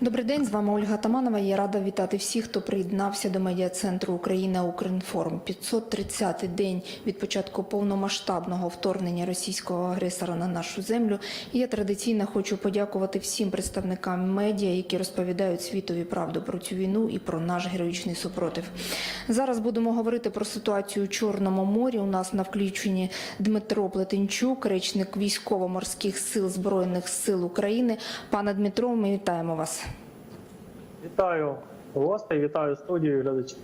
Добрий день, з вами Ольга Таманова. Я рада вітати всіх, хто приєднався до медіа-центру Україна Укрінформ. 530-й день від початку повномасштабного вторгнення російського агресора на нашу землю. І я традиційно хочу подякувати всім представникам медіа, які розповідають світові правду про цю війну і про наш героїчний супротив. Зараз будемо говорити про ситуацію у Чорному морі. У нас на включенні Дмитро Плетенчук, речник військово-морських сил Збройних сил України. Пане Дмитро, ми вітаємо вас. Вітаю гостей, вітаю студію глядачів.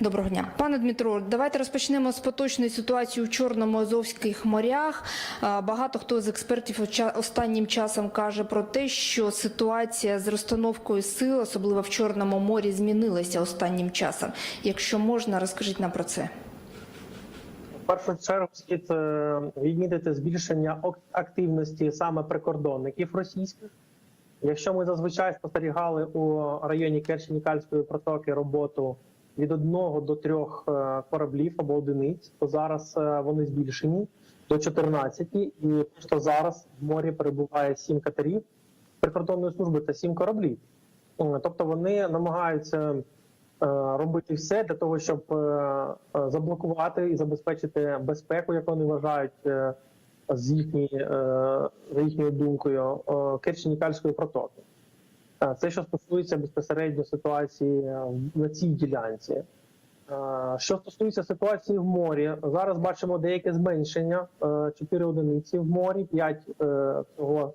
Доброго дня, пане Дмитро. Давайте розпочнемо з поточної ситуації у Чорному Азовських морях. Багато хто з експертів останнім часом каже про те, що ситуація з розстановкою сил, особливо в Чорному морі, змінилася останнім часом. Якщо можна, розкажіть нам про це. В першу чергу слід е, відмітити збільшення активності саме прикордонників російських. Якщо ми зазвичай спостерігали у районі Керчі-Нікальської протоки роботу від одного до трьох е, кораблів або одиниць, то зараз е, вони збільшені до 14, і просто зараз в морі перебуває сім катерів прикордонної служби та сім кораблів. Е, Тобто вони намагаються робити все для того, щоб заблокувати і забезпечити безпеку, яку вони вважають з їхньої, е, за їхньою думкою е, Керчі-Нікальської протоки. Е, Це що стосується безпосередньо ситуації на цій ділянці. Що стосується ситуації в морі, зараз бачимо деяке зменшення: Е, 4 одиниці в морі, 5 всього,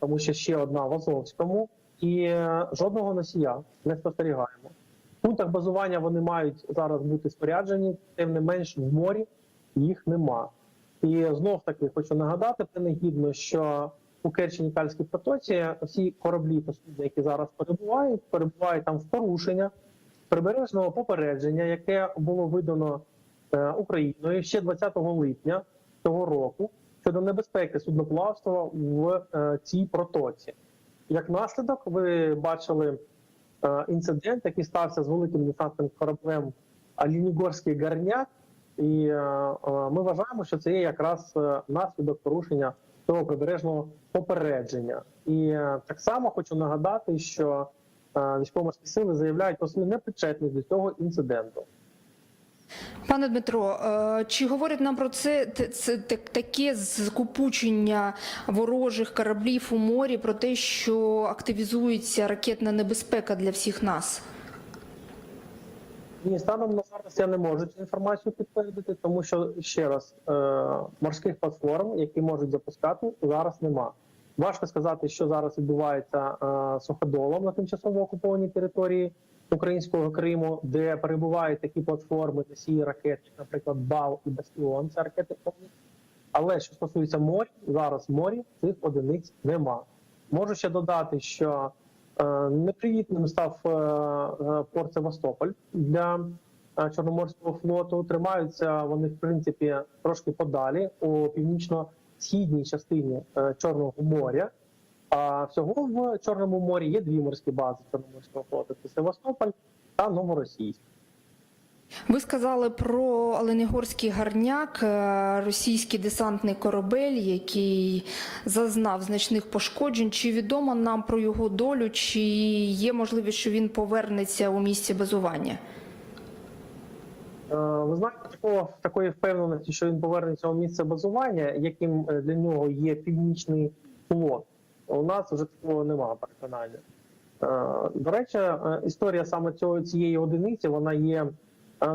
тому що ще одна в Азовському, і жодного носія не спостерігаємо. В пунктах базування вони мають зараз бути споряджені, тим не менш в морі їх нема. І знов таки хочу нагадати принагідно, що у Керчі-Нікальській протоці всі кораблі та судна, які зараз перебувають, перебувають там в порушення прибережного попередження, яке було видано е, Україною ще 20 липня цього року щодо небезпеки судноплавства в е, цій протоці. Як наслідок, ви бачили е, інцидент, який стався з великим десантним кораблем Алінігорський гарняк. І е, е, ми вважаємо, що це є якраз е, наслідок порушення цього прибережного попередження. І так само хочу нагадати, що військово-морські сили заявляють про свою непричетність до цього інциденту. Пане Дмитро, чи говорять нам про це, це таке скупучення ворожих кораблів у морі, про те, що активізується ракетна небезпека для всіх нас? Ні, станом на зараз я не можу цю інформацію підтвердити, тому що ще раз е, морських платформ, які можуть запускати, зараз нема. Важко сказати, що зараз відбувається е, суходолом на тимчасово окупованій території українського Криму, де перебувають такі платформи носії ракет, наприклад, БАЛ і Бастіон, це ракети. Але що стосується моря, зараз морі цих одиниць нема. Можу ще додати, що е, непривітним став е, е, порт Севастополь для Чорноморського флоту. Тримаються вони, в принципі, трошки подалі у північно-східній частині Чорного моря. А всього в Чорному морі є дві морські бази Чорноморського флоту: це Севастополь та Новоросійськ. Ви сказали про Оленегорський гарняк, е, російський десантний корабель, який зазнав значних пошкоджень. Чи відомо нам про його долю, чи є можливість, що він повернеться у місці базування? Е, Ви знаєте, такого такої впевненості, що він повернеться у місце базування, яким е, для нього є північний флот. У нас вже такого немає переконання. До речі, історія саме цього цієї одиниці вона є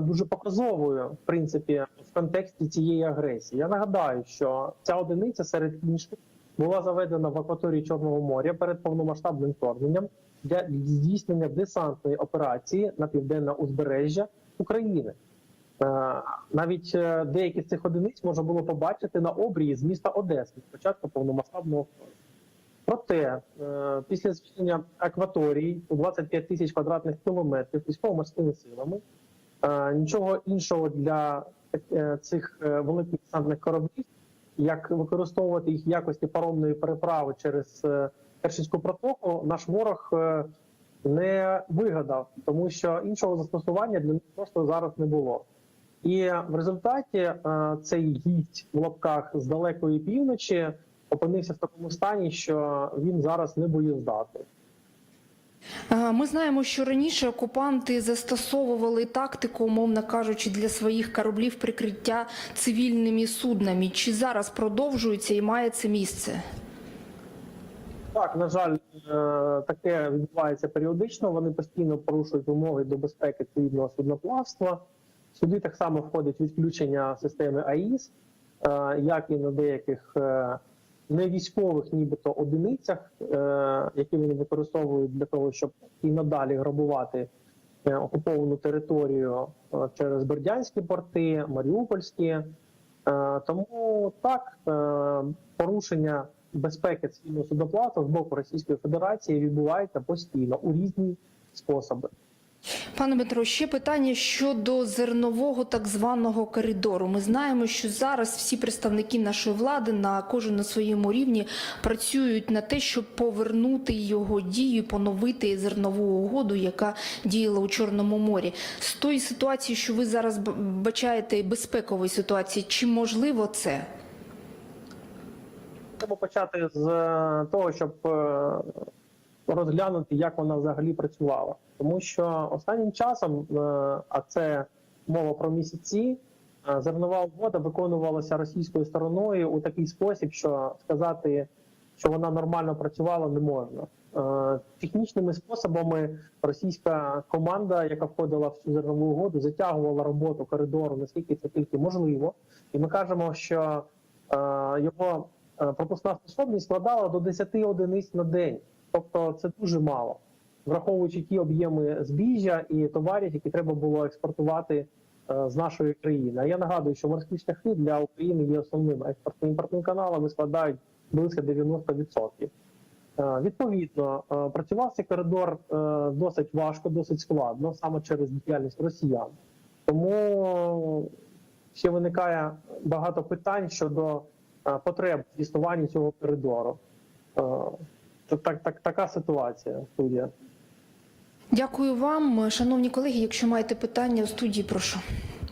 дуже показовою, в принципі, в контексті цієї агресії. Я нагадаю, що ця одиниця серед інших була заведена в акваторії Чорного моря перед повномасштабним вторгненням для здійснення десантної операції на південне узбережжя України. Е, Навіть е, деякі з цих одиниць можна було побачити на обрії з міста Одеси з початку повномасштабного вторгнення. Проте, е, після звільнення акваторії у 25 тисяч квадратних кілометрів військово-морськими силами, е, нічого іншого для е, цих е, великих десантних кораблів, як використовувати їх в якості паромної переправи через е, Керченську протоку, наш ворог е, не вигадав, тому що іншого застосування для них просто зараз не було. І в результаті е, цей гість в лапках з далекої півночі опинився в такому стані, що він зараз не боєздатний. Е, Ми знаємо, що раніше окупанти застосовували тактику, умовно кажучи, для своїх кораблів прикриття цивільними суднами. Чи зараз продовжується і має це місце? Так, на жаль, е, таке відбувається періодично. Вони постійно порушують вимоги до безпеки цивільного судноплавства. Сюди так само входить відключення системи АІС, е, як і на деяких е, невійськових, нібито одиницях, е, які вони використовують для того, щоб і надалі грабувати е, окуповану територію е, через Бердянські порти, Маріупольські. Е, Тому так, е, порушення безпеки цивільного судоплату з боку Російської Федерації відбувається постійно у різні способи. Пане Дмитро, ще питання щодо зернового так званого коридору. Ми знаємо, що зараз всі представники нашої влади на кожен на своєму рівні працюють на те, щоб повернути його дію, поновити зернову угоду, яка діяла у Чорному морі. З тої ситуації, що ви зараз бачаєте безпекової ситуації, чи можливо це? Треба почати з е, того, щоб е, розглянути, як вона взагалі працювала. Тому що останнім часом, е, а це мова про місяці, е, зернова угода виконувалася російською стороною у такий спосіб, що сказати, що вона нормально працювала, не можна. Е, Технічними способами російська команда, яка входила в цю зернову угоду, затягувала роботу коридору, наскільки це тільки можливо. І ми кажемо, що його пропускна способність складала до 10 одиниць на день. Тобто це дуже мало, враховуючи ті об'єми збіжжя і товарів, які треба було експортувати е, з нашої країни. А я нагадую, що морські шляхи для України є основним експортно-імпортним каналом і складають близько 90%. Е, Відповідно, е, працював цей коридор досить важко, досить складно, саме через діяльність росіян. Тому ще виникає багато питань щодо потреб в існуванні цього коридору. Так, так, така ситуація студія. Дякую вам, шановні колеги. Якщо маєте питання у студії, прошу.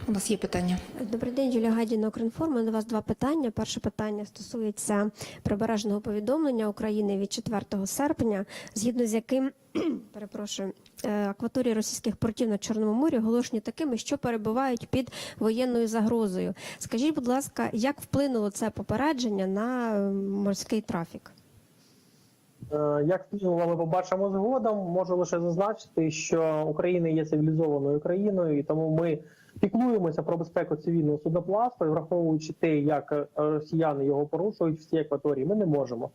У нас є питання. Добрий день, Юлія Гадіна, Укрінформ. До вас два питання. Перше питання стосується прибережного повідомлення України від 4 серпня, згідно з яким перепрошую, е, акваторії російських портів на Чорному морі оголошені такими, що перебувають під воєнною загрозою. Скажіть, будь ласка, як вплинуло це попередження на е, морський трафік? Е, Як мінімум, ми побачимо згодом. Можу лише зазначити, що Україна є цивілізованою країною, і тому ми піклуємося про безпеку цивільного судноплавства, і враховуючи те, як е, росіяни його порушують в цій акваторії, ми не можемо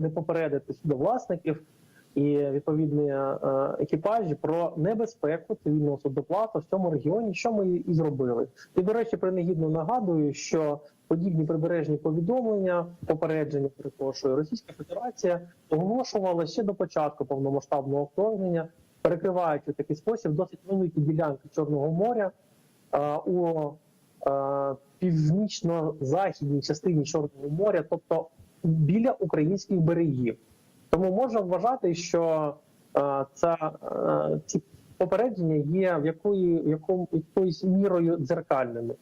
не попередити судовласників і відповідні е, екіпажі про небезпеку цивільного судоплавства в цьому регіоні, що ми і зробили. І до речі, принагідно нагадую, що подібні прибережні повідомлення, попередження, перепрошую, Російська Федерація оголошувала ще до початку повномасштабного вторгнення, перекриваючи в такий спосіб досить великі ділянки Чорного моря а, у а, північно-західній частині Чорного моря, тобто біля українських берегів. Тому можна вважати, що е, ця, е, ці попередження є в якої, в якому, якоюсь мірою дзеркальними.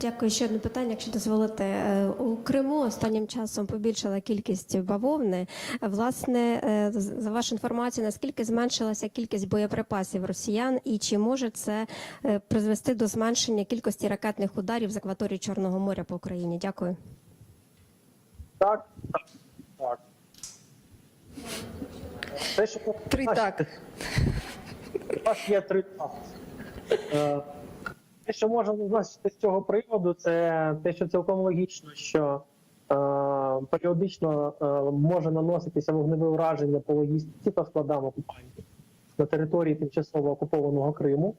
Дякую. Ще одне питання, якщо дозволите. Е, У Криму останнім часом побільшила кількість бавовни. Власне, е, за вашу інформацію, наскільки зменшилася кількість боєприпасів росіян, і чи може це призвести до зменшення кількості ракетних ударів з акваторії Чорного моря по Україні? Дякую. Так, так. Те, що Три так. У вас є три так. Е, Те, що можна зазначити з цього приводу, це те, що цілком логічно, що е, періодично е, може наноситися вогневе ураження по логістиці та складам окупантів на території тимчасово окупованого Криму.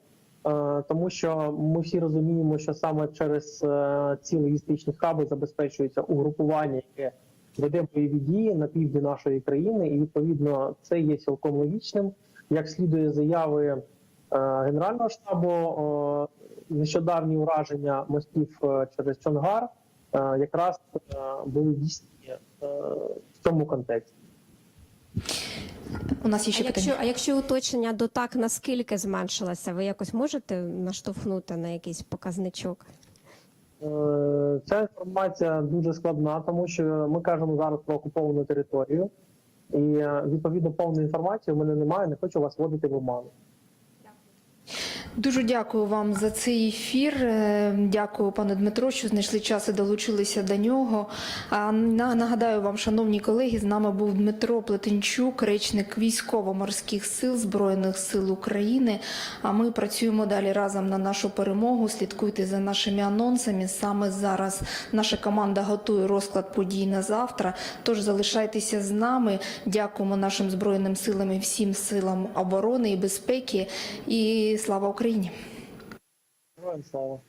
Е, Тому що ми всі розуміємо, що саме через е, ці логістичні хаби забезпечується угрупування, яке веде бойові дії на півдні нашої країни, і відповідно це є цілком логічним. Як слідує заяви е, Генерального штабу, е, нещодавні ураження мостів е, через Чонгар е, якраз е, були дійсні е, в цьому контексті. У нас є А ще питання. якщо, а якщо уточнення до так, наскільки зменшилася, ви якось можете наштовхнути на якийсь показничок? Е, Ця інформація дуже складна, тому що ми кажемо зараз про окуповану територію. І е, відповідно повної інформації в мене немає. Не хочу вас вводити в оману. Дуже дякую вам за цей ефір. Е, Дякую, пане Дмитро, що знайшли час і долучилися до нього. Нагадаю вам, шановні колеги, з нами був Дмитро Плетенчук, речник військово-морських сил Збройних сил України. А ми працюємо далі разом на нашу перемогу. Слідкуйте за нашими анонсами. Саме зараз наша команда готує розклад подій на завтра. Тож залишайтеся з нами. Дякуємо нашим збройним силам і всім силам оборони і безпеки. І слава Україні! Героям слава.